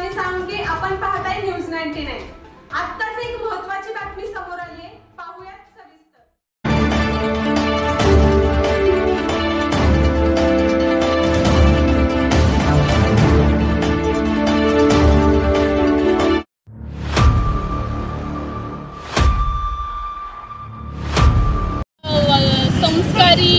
आणि साळुंके आपण पाहताय न्यूज नाईन्टी नाईन. आत्ताच एक महत्वाची बातमी समोर आली आहे पाहूयात संस्कारी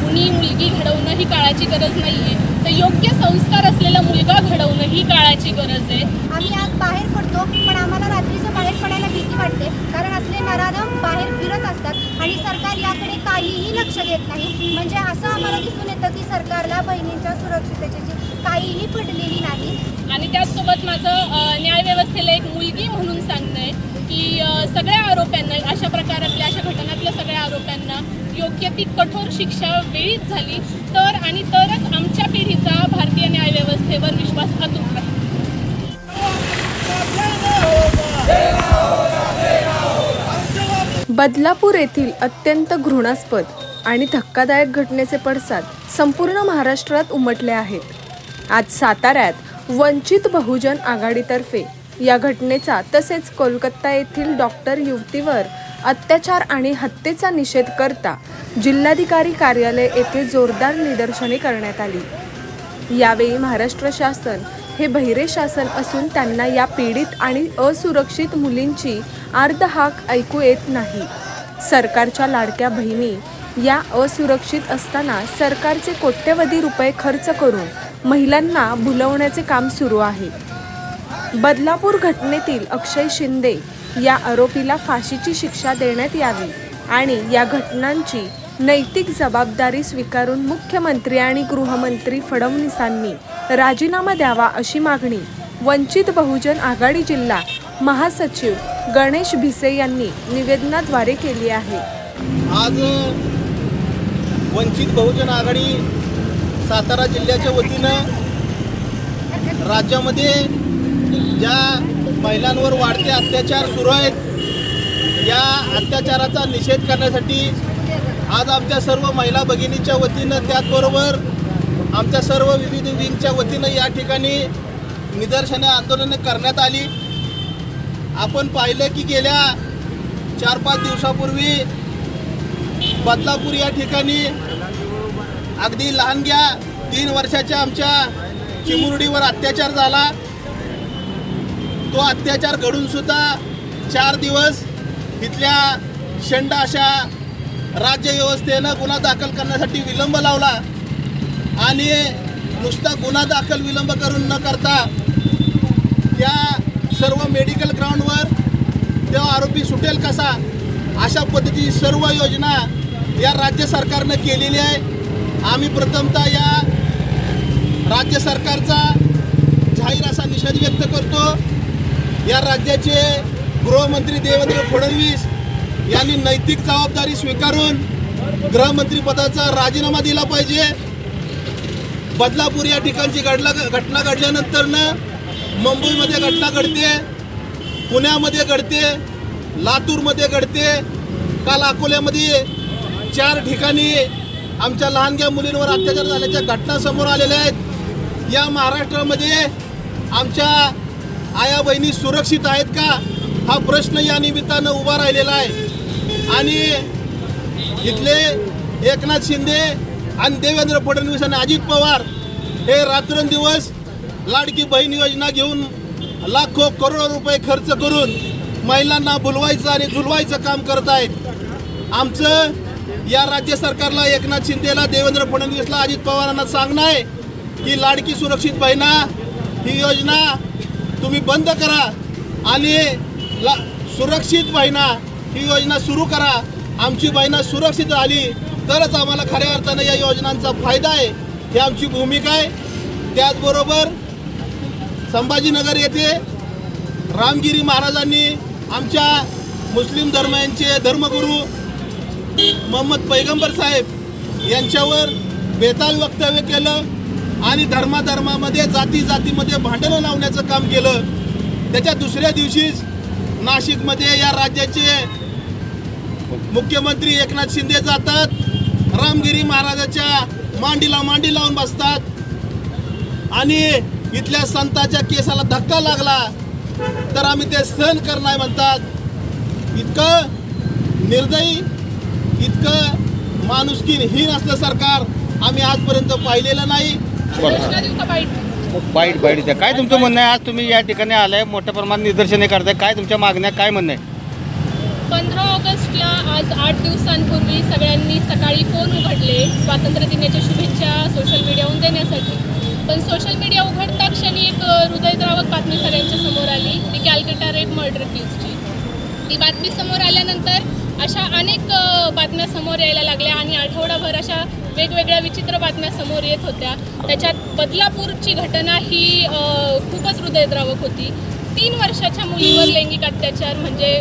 गुणी मुलगी घडवणं ही काळाची गरज नाही आहे तर योग्य संस्कार असलेला मुलगा घडवणं ही काळाची गरज आहे. आम्ही आज बाहेर पडतो पण आम्हाला रात्रीचं बाहेर पडायला भीती वाटते कारण असले नराधम बाहेर फिरत असतात आणि सरकार याकडे काहीही लक्ष देत नाही. म्हणजे असं आम्हाला दिसून येतं की सरकारला बहिणींच्या सुरक्षिततेची काहीही पडलेली नाही. आणि त्याचसोबत माझं न्यायव्यवस्थेला एक मुलगी म्हणून सांगणं आहे की सगळ्या आरोप्यांना अशा प्रकारातल्या अशा घटनातल्या सगळ्या आरोप्यांना योग्य ती कठोर शिक्षा वेळीच झाली. तर आणि तरच आमच्या पिढीचा भारतीय न्यायव्यवस्थेवर विश्वास अतूट राहील. बदलापूर येथील अत्यंत घृणास्पद आणि धक्कादायक घटनेचे पडसाद संपूर्ण महाराष्ट्रात उमटले आहेत. आज साताऱ्यात वंचित बहुजन आघाडीतर्फे या घटनेचा तसेच कोलकाता येथील डॉक्टर युवतीवर अत्याचार आणि हत्येचा निषेध करता जिल्हाधिकारी कार्यालय येथे जोरदार निदर्शने करण्यात आली. यावेळी महाराष्ट्र शासन हे बहिरे शासन असून त्यांना या पीडित आणि असुरक्षित मुलींची आर्ध हाक ऐकू येत नाही. सरकारच्या लाडक्या बहिणी या असुरक्षित असताना सरकारचे कोट्यवधी रुपये खर्च करून महिलांना भुलवण्याचे काम सुरू आहे. बदलापूर घटनेतील अक्षय शिंदे या आरोपीला फाशीची शिक्षा देण्यात यावी आणि या घटनांची नैतिक जबाबदारी स्वीकारून मुख्यमंत्री आणि गृहमंत्री फडणवीसांनी राजीनामा द्यावा अशी मागणी वंचित बहुजन आघाडी जिल्हा महासचिव गणेश भिसे यांनी निवेदनाद्वारे केली आहे. आज वंचित बहुजन आघाडी सातारा जिल्ह्याच्या वतीनं राज्यामध्ये ज्या महिलांवर वाढते अत्याचार सुरू आहेत. या अत्याचाराचा निषेध करण्यासाठी आज आमच्या सर्व महिला भगिनीच्या वतीनं त्याचबरोबर आमच्या सर्व विविध विंगच्या वतीनं या ठिकाणी निदर्शने आंदोलनं करण्यात आली. आपण पाहिलं की गेल्या चार पाच दिवसापूर्वी बदलापूर या ठिकाणी अगदी लहानग्या तीन वर्षाच्या आमच्या चिमुरडीवर अत्याचार झाला. तो अत्याचार घडून सुद्धा चार दिवस इथल्या शंड अशा राज्यव्यवस्थेनं गुन्हा दाखल करण्यासाठी विलंब लावला आणि नुसता गुन्हा दाखल विलंब करून न करता त्या सर्व मेडिकल ग्राउंडवर तो आरोपी सुटेल कसा अशा पद्धतीची सर्व योजना या राज्य सरकारनं केलेली आहे. आम्ही प्रथमतः या राज्य सरकारचा जाहीर असा निषेध व्यक्त करतो. या राज्याचे गृहमंत्री देवेंद्र फडणवीस यांनी नैतिक जबाबदारी स्वीकारून गृहमंत्रीपदाचा राजीनामा दिला पाहिजे. बदलापूर या ठिकाणची घडला घटना घडल्यानंतरनं मुंबईमध्ये घटना घडते पुण्यामध्ये घडते लातूरमध्ये घडते. काल अकोल्यामध्ये चार ठिकाणी आमच्या लहानग्या मुलींवर अत्याचार झाल्याच्या घटना समोर आलेल्या आहेत. या महाराष्ट्रामध्ये आमच्या आया बहिणी सुरक्षित आहेत का? हा प्रश्न या निमित्तानं उभा राहिलेला आहे. आणि इथले एकनाथ शिंदे आणि देवेंद्र फडणवीस आणि अजित पवार हे रात्रंदिवस लाडकी बहीण योजना घेऊन लाखो करोडो रुपये खर्च करून महिलांना बुलवायचं आणि झुलवायचं काम करत आहेत. आमचं या राज्य सरकारला एकनाथ शिंदेला देवेंद्र फडणवीसला अजित पवारांना सांगणं आहे की लाडकी सुरक्षित बहिणा ही योजना तुम्ही बंद करा आणि ला सुरक्षित बहिणा ही योजना सुरू करा. आमची बहिणा सुरक्षित आली तरच आम्हाला खऱ्या अर्थानं या योजनांचा फायदा आहे. ही आमची भूमिका आहे. त्याचबरोबर संभाजीनगर येथे रामगिरी महाराजांनी आमच्या मुस्लिम धर्मांचे धर्मगुरू मोहम्मद पैगंबर साहेब यांच्यावर बेताल वक्तव्य केलं. आणि धर्माधर्मामध्ये जाती जातीमध्ये भांडणं लावण्याचं काम केलं. त्याच्या दुसऱ्या दिवशीच नाशिकमध्ये या राज्याचे मुख्यमंत्री एकनाथ शिंदे जातात. रामगिरी महाराजाच्या मांडीला मांडी लावून बसतात. आणि इथल्या संताच्या केसाला धक्का लागला तर आम्ही ते सहन करणार म्हणतात. इतकं निर्दयी इतकं माणुसकीहीन असलं सरकार आम्ही आजपर्यंत पाहिलेलं नाही. बाईट बाईट द्या. काय तुमचं म्हणणं आहे? आज तुम्ही या ठिकाणी आलाय मोठ्या प्रमाणात निदर्शने करताय. काय तुमच्या मागण्या काय म्हणणं आहे? पंधरा ऑगस्टला आज आठ दिवसांपूर्वी सगळ्यांनी सकाळी फोन उघडले स्वातंत्र्य दिनाच्या शुभेच्छा सोशल मीडियावरून देण्यासाठी. पण सोशल मीडिया उघडता क्षणी एक हृदयद्रावक बातमी सगळ्यांच्या समोर आली ती कॅल्कटा रेप मर्डर केसची ती बातमी समोर आल्यानंतर अशा अनेक बातम्या समोर यायला लागल्या आणि आठवडाभर अशा वेगवेगळ्या विचित्र बातम्या समोर येत होत्या. त्याच्यात बदलापूरची घटना ही खूपच हृदयद्रावक होती. तीन वर्षाच्या मुलीवर लैंगिक अत्याचार म्हणजे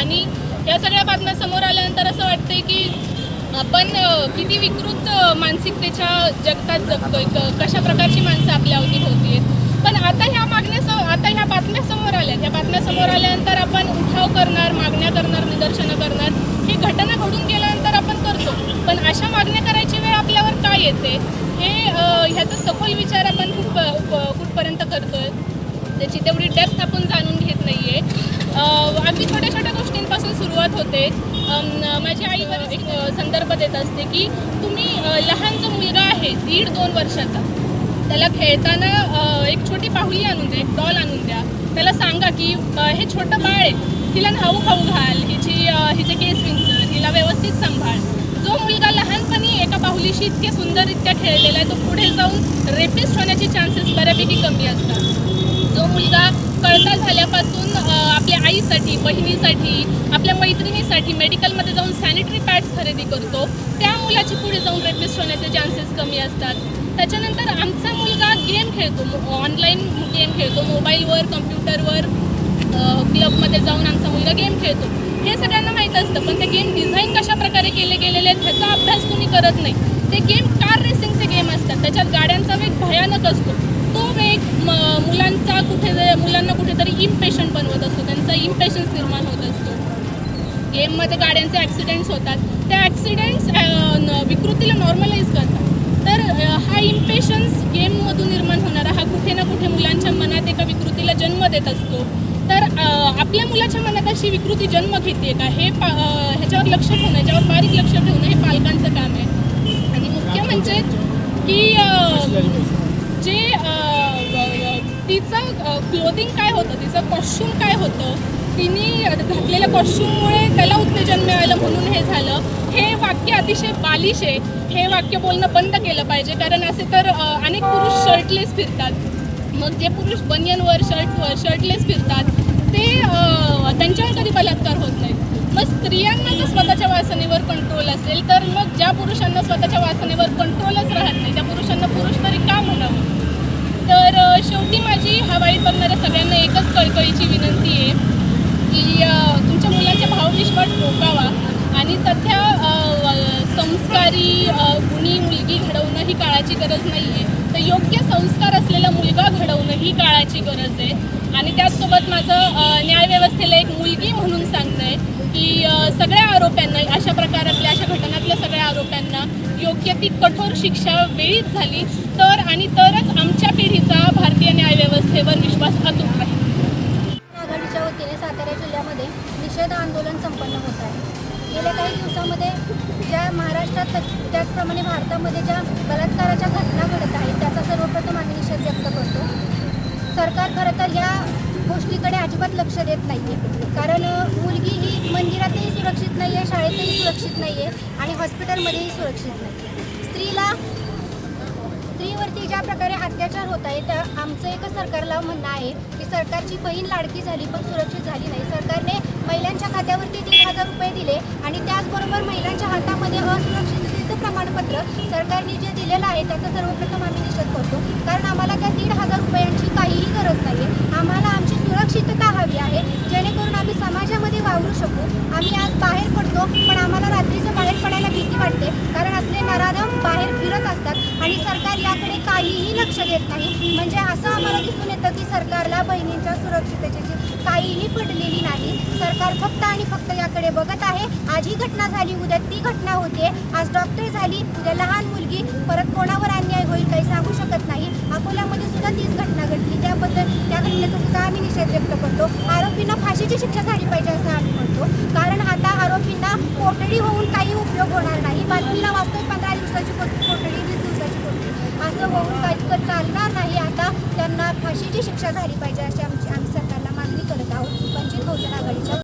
आणि या सगळ्या बातम्या समोर आल्यानंतर असं वाटतंय की आपण किती विकृत मानसिकतेच्या जगतात जगतोय. क कशा प्रकारची माणसं आपल्या अवतीभोवती आहेत? पण आता ह्या मागण्या आता ह्या बातम्या समोर आल्या त्या बातम्या समोर आल्यानंतर आपण उठाव करणार मागण्या करणार निदर्शनं करणार. ही घटना घडून गेल्यानंतर आपण करतो. पण अशा मागण्या करायची वेळ आपल्यावर काय येते? हे ह्याचा सखोल विचार आपण खूप प- कुठपर्यंत करतोय? त्याची तेवढी डेप्थ आपण जाणून घेत नाही आहे अगदी छोट्या छोट्या गोष्टींपासून सुरुवात होते. माझी आईवर एक संदर्भ देत असते की तुम्ही लहान जो मुलगा आहे दीड दोन वर्षाचा त्याला खेळताना एक छोटी पाहुली आणून द्या एक डॉल आणून द्या. त्याला सांगा की हे छोटं बाळ आहे तिला नाऊ खाऊ घाल हिची हिचे केस विंचर हिला व्यवस्थित सांभाळ. जो मुलगा लहानपणी एका बाहुलीशी इतके सुंदररित्या खेळलेला आहे तो पुढे जाऊन रेपिस्ट होण्याचे चान्सेस बऱ्यापैकी कमी असतात. जो मुलगा कळता झाल्यापासून आपल्या आईसाठी बहिणीसाठी आपल्या मैत्रिणीसाठी मेडिकलमध्ये जाऊन सॅनिटरी पॅड्स खरेदी करतो त्या मुलाची पुढे जाऊन रेपिस्ट होण्याचे चान्सेस कमी असतात. त्याच्यानंतर आमचा मुलगा गेम खेळतो ऑनलाईन गेम खेळतो मोबाईलवर कम्प्युटरवर क्लबमध्ये जाऊन आमचा मुलगा गेम खेळतो. हे सगळ्यांना माहीत असतं पण ते गेम डिझाईन कशा प्रकारे केले गेलेले आहेत ह्याचा अभ्यास कोणी करत नाही. ते गेम कार रेसिंगचे गेम असतात त्याच्यात गाड्यांचा वेग भयानक असतो. तो वेग म मुलांचा कुठे मुलांना कुठेतरी इम्पेशंट बनवत असतो त्यांचा इम्पेशन्स निर्माण होत असतो. गेममध्ये गाड्यांचे ॲक्सिडेंट्स होतात. त्या ॲक्सिडेंट्स विकृतीला नॉर्मलाईज करतात. तर हा इम्पेशन्स गेममधून निर्माण होणारा हा कुठे ना कुठे मुलांच्या मनात एका विकृतीला जन्म देत असतो. तर आपल्या मुलाच्या मनात अशी विकृती जन्म घेते का? हे पा ह्याच्यावर लक्ष ठेवणं याच्यावर बारीक लक्ष ठेवणं हे पालकांचं काम आहे. आणि मुख्य म्हणजे की जे तिचं क्लोदिंग काय होतं तिचं कॉस्ट्युम काय होतं तिने घातलेल्या कॉस्ट्युममुळे त्याला उत्तेजन मिळालं म्हणून हे झालं. हे वाक्य अतिशय बालिश आहे. हे वाक्य बोलणं बंद केलं पाहिजे कारण असे तर अनेक पुरुष शर्टलेस फिरतात. मग जे पुरुष बनियनवर शर्टवर शर्टलेस फिरतात ते त्यांच्यावर कधी बलात्कार होत नाहीत. मग स्त्रियांना जर स्वतःच्या वासनेवर कंट्रोल असेल तर मग ज्या पुरुषांना स्वतःच्या वासनेवर कंट्रोलच राहत नाही त्या पुरुषांना पुरुष तरी का म्हणावं? तर शेवटी माझी हा वाईट बघणाऱ्या सगळ्यांना एकच कळकळीची विनंती आहे की तुमच्या मुलांच्या भावविश्वास ठोकावा आणि सध्या गरज नाही आहे तर योग्य संस्कार असलेला मुलगा घडवणं ही काळाची गरज आहे. आणि त्याचसोबत माझं न्यायव्यवस्थेला एक मुलगी म्हणून सांगणं आहे की सगळ्या आरोप्यांना अशा प्रकारातल्या अशा घटनातल्या सगळ्या आरोप्यांना योग्य ती कठोर शिक्षा वेळीच झाली तर आणि तरच आमच्या पिढीचा भारतीय न्यायव्यवस्थेवर विश्वास अतूट राहील. आघाडीच्या वतीने सातारा जिल्ह्यामध्ये निषेध आंदोलन संपन्न होत आहे. गेल्या काही दिवसामध्ये ज्या महाराष्ट्रात त्याचप्रमाणे भारतामध्ये ज्या बलात्काराच्या घटना घडत आहेत त्याचा सर्वप्रथम आम्ही निषेध व्यक्त करतो. सरकार खरं तर या गोष्टीकडे अजिबात लक्ष देत नाही आहे कारण मुलगी ही मंदिरातही सुरक्षित नाही आहे शाळेतही सुरक्षित नाही आहे आणि हॉस्पिटलमध्येही सुरक्षित नाही स्त्रीला स्त्रीवरती ज्या प्रकारे अत्याचार होत आहे त्या आमचं एकच सरकारला म्हणणं आहे की सरकारची बहीण लाडकी झाली पण सुरक्षित झाली नाही. सरकारने महिलांच्या खात्यावरती दीड हजार रुपये दिले आणि त्याचबरोबर महिलांच्या हातामध्ये असुरक्षिततेचं प्रमाणपत्र सरकारने जे दिलेलं आहे त्याचा सर्वप्रथम आम्ही निषेध करतो. कारण आम्हाला त्या दीड हजार रुपयांची काहीही गरज नाही आहे आम्हाला आमची सुरक्षितता हवी आहे. जेणेकरून आम्ही समाजामध्ये वावरू शकू. आम्ही आज बाहेर पडतो पण आम्हाला रात्रीचं बाहेर पडायला भीती वाटते. कारण असले नराधम बाहेर फिरत असतात आणि सरकार याकडे काहीही लक्ष देत नाही. म्हणजे असं आम्हाला दिसून येतं की सरकारला बहिणींच्या सुरक्षिततेची काहीही पडलेली नाही. सरकार फक्त आणि फक्त याकडे बघत आहे. आज ही घटना झाली उद्या ती घटना होते. आज डॉक्टर झाली उद्या लहान मुलगी परत कोणावर अन्याय होईल काही सांगू शकत नाही. अकोल्यामध्ये सुद्धा तीच घटना घडली. त्याबद्दल त्या घटनेचा सुद्धा आम्ही निषेध व्यक्त करतो. आरोपींना फाशीची शिक्षा झाली पाहिजे असं आम्ही म्हणतो. कारण आता आरोपींना कोठडी होऊन काही उपयोग होणार नाही. बातमीला वास्तव पंधरा दिवसाची कोठडी वीस दिवसाची कोठडी. असं होऊन काही चालणार नाही. आता त्यांना फाशीची शिक्षा झाली पाहिजे अशी आमची 最后就那个。